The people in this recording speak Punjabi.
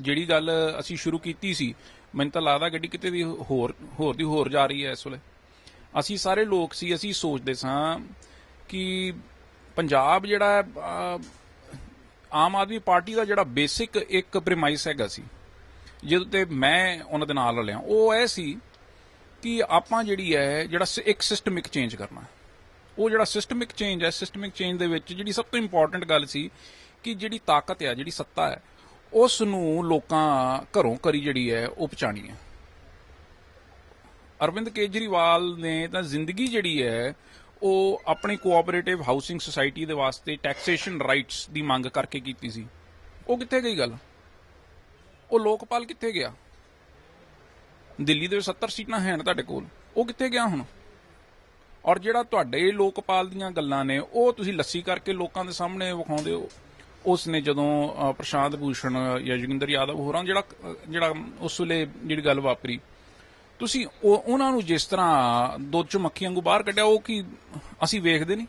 ਜਿਹੜੀ ਗੱਲ ਅਸੀਂ ਸ਼ੁਰੂ ਕੀਤੀ ਸੀ, ਮੈਨੂੰ ਤਾਂ ਲੱਗਦਾ ਗੱਡੀ ਕਿਤੇ ਦੀ ਹੋਰ ਹੋਰ ਦੀ ਹੋਰ ਜਾ ਰਹੀ ਹੈ ਇਸ ਵੇਲੇ। ਅਸੀਂ ਸਾਰੇ ਲੋਕ ਸੀ, ਅਸੀਂ ਸੋਚਦੇ ਸਾਂ ਕਿ ਪੰਜਾਬ ਜਿਹੜਾ ਆਮ ਆਦਮੀ ਪਾਰਟੀ ਦਾ ਜਿਹੜਾ ਬੇਸਿਕ ਇੱਕ ਪ੍ਰੀਮਾਈਸ ਹੈਗਾ ਸੀ, ਜਿਹਦੇ ਤੇ ਮੈਂ ਉਹਨਾਂ ਦੇ ਨਾਲ ਰਲਿਆ। ਉਹ ਇਹ ਸੀ ਕਿ ਆਪਾਂ ਜਿਹੜੀ ਹੈ, ਜਿਹੜਾ ਸ- ਇੱਕ ਸਿਸਟਮਿਕ ਚੇਂਜ ਕਰਨਾ। ਉਹ ਜਿਹੜਾ ਸਿਸਟਮਿਕ ਚੇਂਜ ਹੈ ਸਿਸਟਮਿਕ ਚੇਂਜ ਦੇ ਵਿੱਚ ਜਿਹੜੀ ਸਭ ਤੋਂ ਇੰਪੋਰਟੈਂਟ ਗੱਲ ਸੀ ਕਿ ਜਿਹੜੀ ਤਾਕਤ ਹੈ ਜਿਹੜੀ ਸੱਤਾ ਹੈ ਉਸ ਨੂੰ ਲੋਕਾਂ ਘਰੋਂ ਘਰੀ ਜਿਹੜੀ ਹੈ, ਉਹ ਪਛਾਣੀ ਹੈ। ਅਰਵਿੰਦ ਕੇਜਰੀਵਾਲ ਨੇ ਤਾਂ ਜ਼ਿੰਦਗੀ ਜਿਹੜੀ ਹੈ, ਉਹ ਆਪਣੀ ਕੋਆਪਰੇਟਿਵ ਹਾਊਸਿੰਗ ਸੁਸਾਇਟੀ ਦੇ ਵਾਸਤੇ ਟੈਕਸੇਸ਼ਨ ਰਾਈਟਸ ਦੀ ਮੰਗ ਕਰਕੇ ਕੀਤੀ ਸੀ। ਉਹ ਕਿੱਥੇ ਗਈ ਗੱਲ? ਉਹ ਲੋਕਪਾਲ ਕਿੱਥੇ ਗਿਆ? ਦਿੱਲੀ ਦੇ ਵਿੱਚ 70 ਸੀਟਾਂ ਹਨ ਤੁਹਾਡੇ ਕੋਲ, ਉਹ ਕਿੱਥੇ ਗਿਆ ਹੁਣ? ਔਰ ਜਿਹੜਾ ਤੁਹਾਡੇ ਲੋਕਪਾਲ ਦੀਆਂ ਗੱਲਾਂ ਨੇ, ਉਹ ਤੁਸੀਂ ਲੱਸੀ ਕਰਕੇ ਲੋਕਾਂ ਦੇ ਸਾਹਮਣੇ ਵਿਖਾਉਂਦੇ ਹੋ? ਉਸ ਨੇ ਜਦੋਂ ਪ੍ਰਸ਼ਾਂਤ ਭੂਸ਼ਣ ਜਾਂ ਜੋਗਿੰਦਰ ਯਾਦਵ ਹੋਰਾਂ ਜਿਹੜਾ ਜਿਹੜਾ ਉਸ ਵੇਲੇ ਜਿਹੜੀ ਗੱਲ ਵਾਪਰੀ, ਤੁਸੀਂ ਉਹ, ਉਹਨਾਂ ਨੂੰ ਜਿਸ ਤਰ੍ਹਾਂ ਦੁੱਧ ਚ ਮੱਖੀ ਵਾਂਗੂ ਬਾਹਰ ਕੱਢਿਆ, ਉਹ ਕੀ ਅਸੀਂ ਵੇਖਦੇ ਨਹੀਂ?